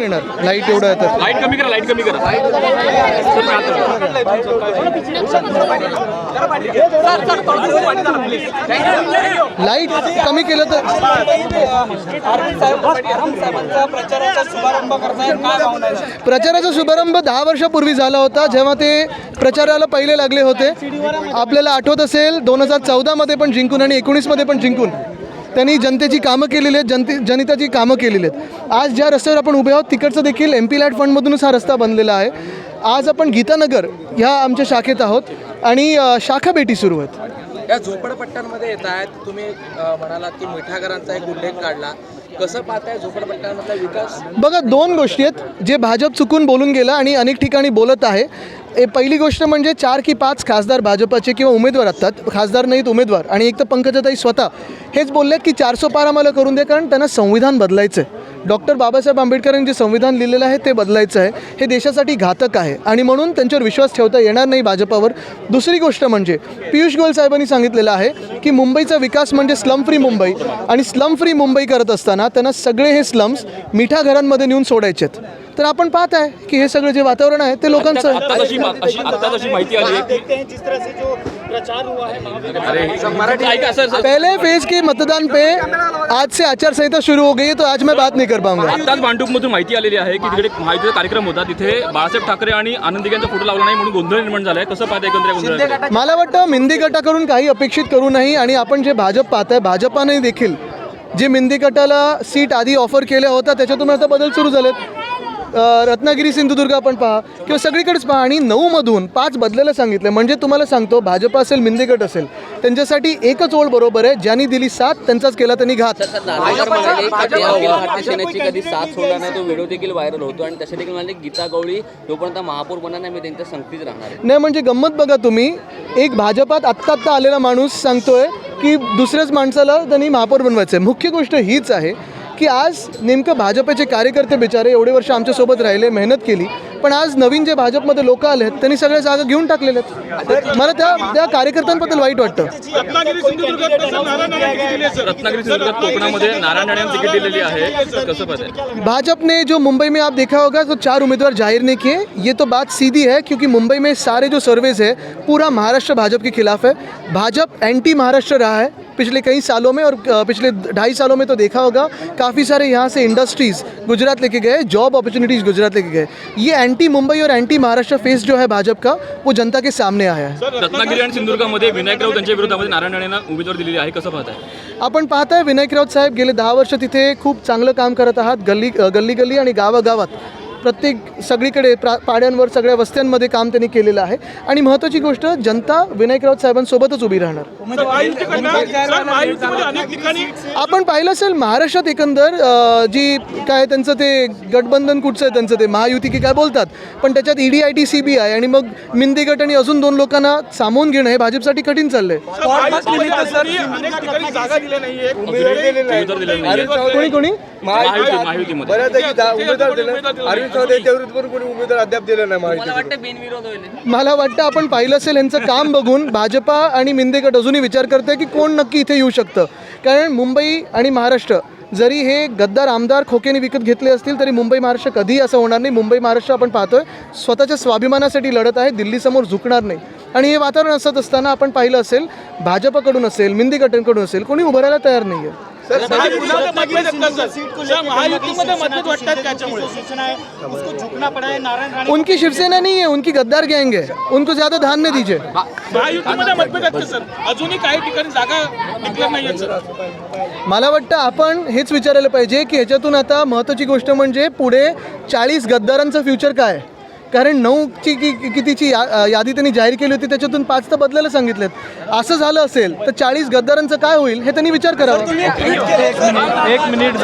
येणार लाइट एवढं तर. लाइट कमी करा. लाइट कमी करा. लाइट कमी केलं तर प्रचाराचा शुभारंभ दहा वर्षापूर्वी झाला होता जेव्हा ते प्रचाराला पहिले लागले होते. आपल्याला आठवत असेल दोन हजार चौदामध्ये पण जिंकून आणि एकोणीसमध्ये पण जिंकून. त्यांनी जनतेची कामं केलेली आहेत जनते जनतेची कामं केलेली आहेत. आज ज्या रस्त्यावर आपण उभे आहोत तिकडचं देखील एम पी लॅट फंडमधूनच हा रस्ता बनलेला आहे. आज आपण गीतानगर ह्या आमच्या शाखेत आहोत आणि शाखा भेटी सुरू आहेत. या झोपडपट्ट्यांमध्ये येत आहेत. तुम्ही म्हणालात की मिठागरांचा एक उल्लेख काढला. कसं पाहताय झोपडपट्ट्यांमधला विकास? बघा दोन गोष्टी आहेत जे भाजप चुकून बोलून गेला आणि अनेक ठिकाणी बोलत आहे. ए पहिली गोष्ट म्हणजे चार की पाच खासदार भाजपाचे किंवा उमेदवार असतात. खासदार नाहीत उमेदवार. आणि एक तर पंकजाताई स्वतः. हेच बोलले की चारसो पार आम्हाला करून दे कारण त्यांना संविधान बदलायचं आहे डॉक्टर बाबासाहेब आंबेडकरांनी जे संविधान लिहिलेलं आहे ते बदलायचं आहे. हे देशासाठी घातक आहे. आणि म्हणून त्यांच्यावर विश्वास ठेवता येणार नाही भाजपावर. दुसरी गोष्ट म्हणजे पियुष गोयल साहेबांनी सांगितलेलं आहे की मुंबईचा विकास म्हणजे स्लम फ्री मुंबई. आणि स्लम फ्री मुंबई करत असताना त्यांना सगळे हे स्लम्स मिठा घरांमध्ये नेऊन सोडायचे आहेत. तर आपण पाहत आहे की हे सगळं जे वातावरण आहे ते लोकांचं प्रचार हुआ है अरे मराठी ऐका सर सर। पहले फेज के मतदान पे आज से आचार संहिता शुरू हो गई है तो आज मैं बात नहीं कर पाऊंगा। आत्ताच भांडूपमधून माहिती आलेली आहे की तिकडे माहितीचा कार्यक्रम होता. तिथे बाळासाहेब ठाकरे आणि आनंद यांचा फोटो लावला नाही म्हणून गोंधळ निर्माण झालाय. कसं पाहता एकंदर गोंधळ मला वाटतं मिंदी गटाकडून काही अपेक्षित करू नाही आणि आपण जे भाजप पाहताय भाजपाने देखील जे मिंदी गटाला सीट आधी ऑफर केल्या होत्या त्याच्यातून आता बदल सुरू झालेत. अ, रत्नागिरी सिंधुदुर्ग आपण पहा किंवा सगळीकडेच पहा आणि नऊमधून पाच बदलायला सांगितलं म्हणजे तुम्हाला सांगतो भाजप असेल मिंदी गट असेल त्यांच्यासाठी एकच ओळ बरोबर आहे ज्यांनी दिली साथ त्यांचाच केला त्यांनी घात सेनेची कधी साथ सोडला नाही तो व्हिडिओ देखील व्हायरल होतो आणि तसे देखील म्हणजे गीता गवळी जोपर्यंत महापौर बनणार नाही मी त्यांच्या संगतीच राहणार नाही म्हणजे गंमत बघा तुम्ही एक भाजपात आत्ता आत्ता आलेला माणूस सांगतोय की दुसऱ्याच माणसाला त्यांनी महापौर बनवायचं आहे मुख्य गोष्ट हीच आहे की आज नेमकं भाजपचे कार्यकर्ते बिचारे एवढे वर्ष आमच्यासोबत राहिले मेहनत केली पण आज नवीन जे भाजपमध्ये लोक आले आहेत त्यांनी सगळ्या जागा घेऊन टाकलेल्या आहेत. मला त्या त्या कार्यकर्त्यांबद्दल वाईट वाटतं. भाजपा ने जो मुंबई में आप देखा होगा तो चार उम्मीदवार ज़ाहिर नहीं किए। ये तो बात सीधी है क्योंकि मुंबई में सारे जो सर्वेज है पूरा महाराष्ट्र भाजपा के खिलाफ है। भाजपा एंटी महाराष्ट्र रहा है पिछले कई सालों में और पिछले ढाई सालों में तो देखा होगा काफ़ी सारे यहाँ से इंडस्ट्रीज़ गुजरात लेके गए जॉब अपॉर्चुनिटीज़ गुजरात लेके गए। ये एंटी मुंबई और एंटी महाराष्ट्र फेस जो है भाजपा का वो जनता के सामने आया है। रत्नागिरी आणि सिंधुदुर्गामध्ये विनायक राऊत यांच्या विरोधामध्ये नारायण राणेंना उमेदवार दिलेली आहे कसं पाहताय? आपण पाहताय विनायक राऊत साहेब गेले दहा वर्ष तिथे खूप चांगलं काम करत आहात गल्ली गल्ली गल्ली आणि गावागावात. प्रत्येक सगळीकडे प्रा पाड्यांवर सगळ्या वस्त्यांमध्ये काम त्यांनी केलेलं आहे. आणि महत्त्वाची गोष्ट जनता विनायक राऊत साहेबांसोबतच उभी राहणार. आपण पाहिलं असेल महाराष्ट्रात एकंदर जी काय त्यांचं ते गठबंधन कुठचं आहे त्यांचं ते महायुती की काय बोलतात पण त्याच्यात ED I T C B I आणि मग मिंदी गट आणि अजून दोन लोकांना सामावून घेणं हे भाजपसाठी कठीण चाललंय. कोणी कोणी? कोणी उमेदवार अद्याप दिले नाही मला वाटतं बिनविरोध होईल? मला वाटतं आपण पाहिलं असेल यांचं काम बघून भाजपा आणि मिंदेगट अजूनही विचार करते की कोण नक्की इथे येऊ शकतं. कारण मुंबई आणि महाराष्ट्र जरी हे गद्दार आमदार खोक्याने विकत घेतले असतील तरी मुंबई महाराष्ट्र कधीही असं होणार नाही. मुंबई महाराष्ट्र आपण पाहतोय स्वतःच्या स्वाभिमानासाठी लढत आहे दिल्लीसमोर झुकणार नाही. आणि हे वातावरण असत असताना आपण पाहिलं असेल भाजपकडून असेल मिंदी गटांकडून असेल कोणी उभं राहायला तयार नाही आहे महायुतीमध्ये मतभेद वाटतात त्याच्यामुळे. सूचना उसको झुकना पड़ा नारायण राणे उनकी शिवसेना नहीं है उनकी गद्दार गैंग है। उनको ज़्यादा ध्यान नहीं दीजिए। महायुतीमध्ये मतभेद आहेत सर? अजूनही काही ठिकाणी जागा डिक्लेअर नाही सर. मला वाटतं आपण हेच विचारायला पाहिजे की ह्याच्यातून आता महत्त्वाची गोष्ट म्हणजे पुढे चाळीस गद्दारांचं फ्युचर काय? आहे? कारण नऊची की कितीची या यादी त्यांनी जाहीर केली होती त्याच्यातून पाच तर बदलायला सांगितलेत. असं झालं असेल तर चाळीस गद्दारांचं काय होईल हे त्यांनी विचार करावा. एक मिनिट